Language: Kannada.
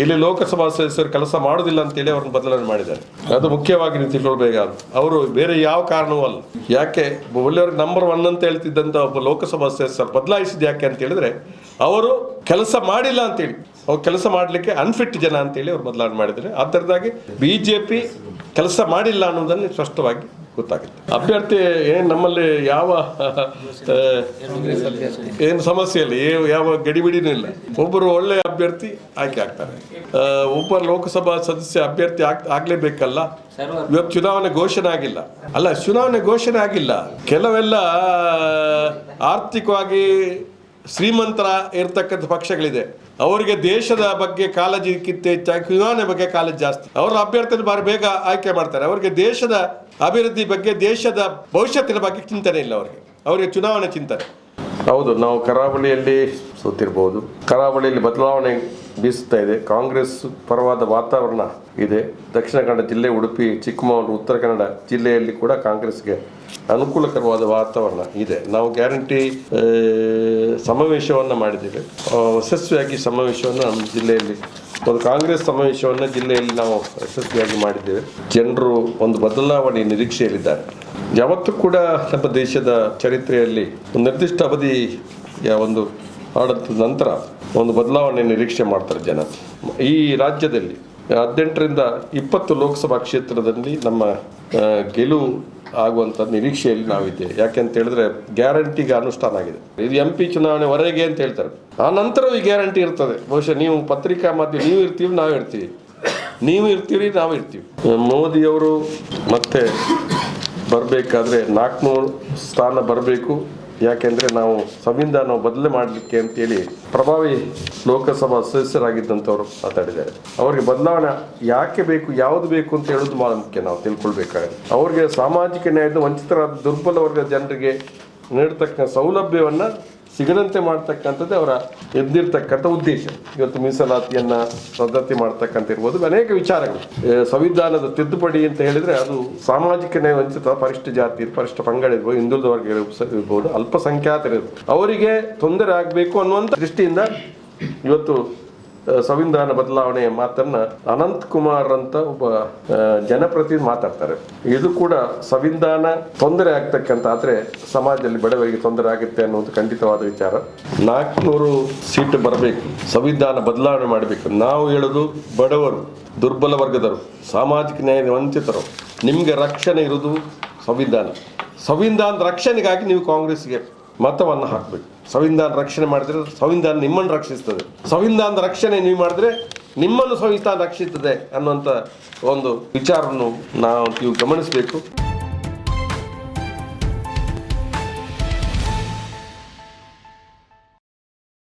ಇಲ್ಲಿ ಲೋಕಸಭಾ ಸದಸ್ಯರು ಕೆಲಸ ಮಾಡುವುದಿಲ್ಲ ಅಂತೇಳಿ ಅವ್ರನ್ನ ಬದಲಾವಣೆ ಮಾಡಿದ್ದಾರೆ. ಅದು ಮುಖ್ಯವಾಗಿ ನೀವು ತಿಳ್ಕೊಳ್ಬೇಕಾದ ಅವರು ಬೇರೆ ಯಾವ ಕಾರಣವೂ ಅಲ್ಲ. ಯಾಕೆ? ಒಳ್ಳೆಯವ್ರಿಗೆ ನಂಬರ್ ಒನ್ ಅಂತ ಹೇಳ್ತಿದ್ದಂಥ ಒಬ್ಬ ಲೋಕಸಭಾ ಸದಸ್ಯರು ಬದಲಾಯಿಸಿದ ಯಾಕೆ ಅಂತ ಹೇಳಿದ್ರೆ, ಅವರು ಕೆಲಸ ಮಾಡಿಲ್ಲ ಅಂತೇಳಿ. ಅವ್ರು ಕೆಲಸ ಮಾಡಲಿಕ್ಕೆ ಅನ್ಫಿಟ್ ಜನ ಅಂತೇಳಿ ಅವ್ರು ಬದಲಾವಣೆ ಮಾಡಿದ್ದಾರೆ. ಅದರದಾಗಿ ಬಿ ಜೆ ಪಿ ಕೆಲಸ ಮಾಡಿಲ್ಲ ಅನ್ನೋದನ್ನು ಸ್ಪಷ್ಟವಾಗಿ ಗೊತ್ತಾಗುತ್ತೆ. ಅಭ್ಯರ್ಥಿ ಏನು ನಮ್ಮಲ್ಲಿ ಯಾವ ಏನು ಸಮಸ್ಯೆ ಇಲ್ಲ. ಏ- ಯಾವ ಗಡಿಬಿಡಿನೂ ಇಲ್ಲ. ಒಬ್ಬರು ಒಳ್ಳೆ ಅಭ್ಯರ್ಥಿ ಆಯ್ಕೆ ಆಗ್ತಾರೆ. ಒಬ್ಬ ಲೋಕಸಭಾ ಸದಸ್ಯ ಅಭ್ಯರ್ಥಿ ಆಗ್ ಆಗ್ಲೇಬೇಕಲ್ಲ? ಇವತ್ತು ಚುನಾವಣೆ ಘೋಷಣೆ ಆಗಿಲ್ಲ. ಅಲ್ಲ ಚುನಾವಣೆ ಘೋಷಣೆ ಆಗಿಲ್ಲ. ಕೆಲವೆಲ್ಲ ಆರ್ಥಿಕವಾಗಿ ಶ್ರೀಮಂತರ ಇರ್ತಕ್ಕಂಥ ಪಕ್ಷಗಳಿದೆ. ಅವರಿಗೆ ದೇಶದ ಬಗ್ಗೆ ಕಾಳಜಿಕ್ಕಿಂತ ಹೆಚ್ಚಾಗಿ ಚುನಾವಣೆ ಬಗ್ಗೆ ಕಾಳಜಿ ಜಾಸ್ತಿ. ಅವರ ಅಭ್ಯರ್ಥಿಯನ್ನು ಬಾರಿ ಬೇಗ ಆಯ್ಕೆ ಮಾಡ್ತಾರೆ. ಅವರಿಗೆ ದೇಶದ ಅಭಿವೃದ್ಧಿ ಬಗ್ಗೆ, ದೇಶದ ಭವಿಷ್ಯತ್ತಿನ ಬಗ್ಗೆ ಚಿಂತನೆ ಇಲ್ಲ ಅವರಿಗೆ. ಅವರಿಗೆ ಚುನಾವಣೆ ಚಿಂತನೆ. ಹೌದು, ನಾವು ಕರಾವಳಿಯಲ್ಲಿ ಸೋತಿರ್ಬೋದು. ಕರಾವಳಿಯಲ್ಲಿ ಬದಲಾವಣೆ ಬೀಸುತ್ತಾ ಇದೆ. ಕಾಂಗ್ರೆಸ್ ಪರವಾದ ವಾತಾವರಣ ಇದೆ. ದಕ್ಷಿಣ ಕನ್ನಡ ಜಿಲ್ಲೆ, ಉಡುಪಿ, ಚಿಕ್ಕಮಗಳೂರು, ಉತ್ತರ ಕನ್ನಡ ಜಿಲ್ಲೆಯಲ್ಲಿ ಕೂಡ ಕಾಂಗ್ರೆಸ್ಗೆ ಅನುಕೂಲಕರವಾದ ವಾತಾವರಣ ಇದೆ. ನಾವು ಗ್ಯಾರಂಟಿ ಸಮಾವೇಶವನ್ನು ಮಾಡಿದ್ದೇವೆ. ಯಶಸ್ವಿಯಾಗಿ ಸಮಾವೇಶವನ್ನು ನಮ್ಮ ಜಿಲ್ಲೆಯಲ್ಲಿ, ಒಂದು ಕಾಂಗ್ರೆಸ್ ಸಮಾವೇಶವನ್ನು ಜಿಲ್ಲೆಯಲ್ಲಿ ನಾವು ಯಶಸ್ವಿಯಾಗಿ ಮಾಡಿದ್ದೇವೆ. ಜನರು ಒಂದು ಬದಲಾವಣೆ ನಿರೀಕ್ಷೆಯಲ್ಲಿದ್ದಾರೆ. ಯಾವತ್ತೂ ಕೂಡ ನಮ್ಮ ದೇಶದ ಚರಿತ್ರೆಯಲ್ಲಿ ಒಂದು ನಿರ್ದಿಷ್ಟ ಅವಧಿಯ ಒಂದು ಆಡಳಿತದ ನಂತರ ಒಂದು ಬದಲಾವಣೆ ನಿರೀಕ್ಷೆ ಮಾಡ್ತಾರೆ ಜನ. ಈ ರಾಜ್ಯದಲ್ಲಿ ಹದಿನೆಂಟರಿಂದ ಇಪ್ಪತ್ತು ಲೋಕಸಭಾ ಕ್ಷೇತ್ರದಲ್ಲಿ ನಮ್ಮ ಗೆಲುವು ಆಗುವಂಥ ನಿರೀಕ್ಷೆಯಲ್ಲಿ ನಾವಿದ್ದೇವೆ. ಯಾಕೆಂತ ಹೇಳಿದ್ರೆ ಗ್ಯಾರಂಟಿಗೆ ಅನುಷ್ಠಾನ ಆಗಿದೆ. ಇದು ಎಂ ಪಿ ಚುನಾವಣೆವರೆಗೆ ಅಂತ ಹೇಳ್ತಾರೆ. ಆ ನಂತರವೂ ಈ ಗ್ಯಾರಂಟಿ ಇರ್ತದೆ. ಬಹುಶಃ ನೀವು ಪತ್ರಿಕಾ ಮಾಧ್ಯಮ, ನೀವು ಇರ್ತೀವಿ, ನಾವು ಇರ್ತೀವಿ. ನೀವು ಇರ್ತೀರಿ, ನಾವು ಇರ್ತೀವಿ. ಮೋದಿಯವರು ಮತ್ತೆ ಬರಬೇಕಾದ್ರೆ ನಾಲ್ಕುನೂರು ಸ್ಥಾನ ಬರಬೇಕು. ಯಾಕೆಂದ್ರೆ ನಾವು ಸಂವಿಧಾನ ಬದಲು ಮಾಡಲಿಕ್ಕೆ ಅಂತೇಳಿ ಪ್ರಭಾವಿ ಲೋಕಸಭಾ ಸದಸ್ಯರಾಗಿದ್ದಂಥವ್ರು ಮಾತಾಡಿದ್ದಾರೆ. ಅವರಿಗೆ ಬದಲಾವಣೆ ಯಾಕೆ ಬೇಕು, ಯಾವುದು ಬೇಕು ಅಂತ ಹೇಳೋದು ಬಹಳ ಮುಖ್ಯ, ನಾವು ತಿಳ್ಕೊಳ್ಬೇಕಾಗುತ್ತೆ. ಅವ್ರಿಗೆ ಸಾಮಾಜಿಕ ನ್ಯಾಯದ ವಂಚಿತರಾದ ದುರ್ಬಲ ವರ್ಗದ ಜನರಿಗೆ ನೀಡತಕ್ಕ ಸೌಲಭ್ಯವನ್ನು ಸಿಗದಂತೆ ಮಾಡ್ತಕ್ಕಂಥದ್ದೇ ಅವರ ಎದ್ದಿರ್ತಕ್ಕಂಥ ಉದ್ದೇಶ. ಇವತ್ತು ಮೀಸಲಾತಿಯನ್ನು ರದ್ದತಿ ಮಾಡ್ತಕ್ಕಂಥ ಇರ್ಬೋದು ಅನೇಕ ವಿಚಾರಗಳು. ಸಂವಿಧಾನದ ತಿದ್ದುಪಡಿ ಅಂತ ಹೇಳಿದರೆ ಅದು ಸಾಮಾಜಿಕ ನ್ಯಾಯ ವಂಚಿತ, ಪರಿಷ್ಠ ಜಾತಿ, ಪರಿಷ್ಠ ಪಂಗಡ ಇರ್ಬೋದು, ಹಿಂದುಳಿದ ವರ್ಗ ಇರ್ಬೋದು- ಅಲ್ಪಸಂಖ್ಯಾತರಿರ್ಬೋದು ಅವರಿಗೆ ತೊಂದರೆ ಆಗಬೇಕು ಅನ್ನುವಂಥ ದೃಷ್ಟಿಯಿಂದ ಇವತ್ತು ಸಂವಿಧಾನ ಬದಲಾವಣೆಯ ಮಾತನ್ನ ಅನಂತ್ ಕುಮಾರ್ ಅಂತ ಒಬ್ಬ ಜನಪ್ರತಿ ಜನಪ್ರತಿನಿಧಿ ಮಾತಾಡ್ತಾರೆ. ಇದು ಕೂಡ ಸಂವಿಧಾನ ತೊಂದರೆ ಆಗ್ತಕ್ಕಂತ ಆದ್ರೆ ಸಮಾಜದಲ್ಲಿ ಬಡವರಿಗೆ ತೊಂದರೆ ಆಗುತ್ತೆ ಅನ್ನೋದು ಖಂಡಿತವಾದ ವಿಚಾರ. ನಾಲ್ಕುನೂರು ಸೀಟ್ ಬರಬೇಕು. ಸಂವಿಧಾನ ಬದಲಾವಣೆ ಮಾಡಬೇಕು. ನಾವು ಹೇಳೋದು ಬಡವರು, ದುರ್ಬಲ ವರ್ಗದವರು, ಸಾಮಾಜಿಕ ನ್ಯಾಯ ವಂಚಿತರು, ನಿಮಗೆ ರಕ್ಷಣೆ ಇರೋದು ಸಂವಿಧಾನ. ಸಂವಿಧಾನದ ರಕ್ಷಣೆಗಾಗಿ ನೀವು ಕಾಂಗ್ರೆಸ್ಗೆ ಮತವನ್ನು ಹಾಕಬೇಕು. ಸಂವಿಧಾನ ರಕ್ಷಣೆ ಮಾಡಿದರೆ ಸಂವಿಧಾನ ನಿಮ್ಮನ್ನು ರಕ್ಷಿಸ್ತದೆ. ಸಂವಿಧಾನದ ರಕ್ಷಣೆ ನೀವು ಮಾಡಿದ್ರೆ ನಿಮ್ಮನ್ನು ಸಂವಿಧಾನ ರಕ್ಷಿಸ್ತದೆ ಅನ್ನುವಂಥ ಒಂದು ವಿಚಾರವನ್ನು ನಾವು ನೀವು ಗಮನಿಸಬೇಕು.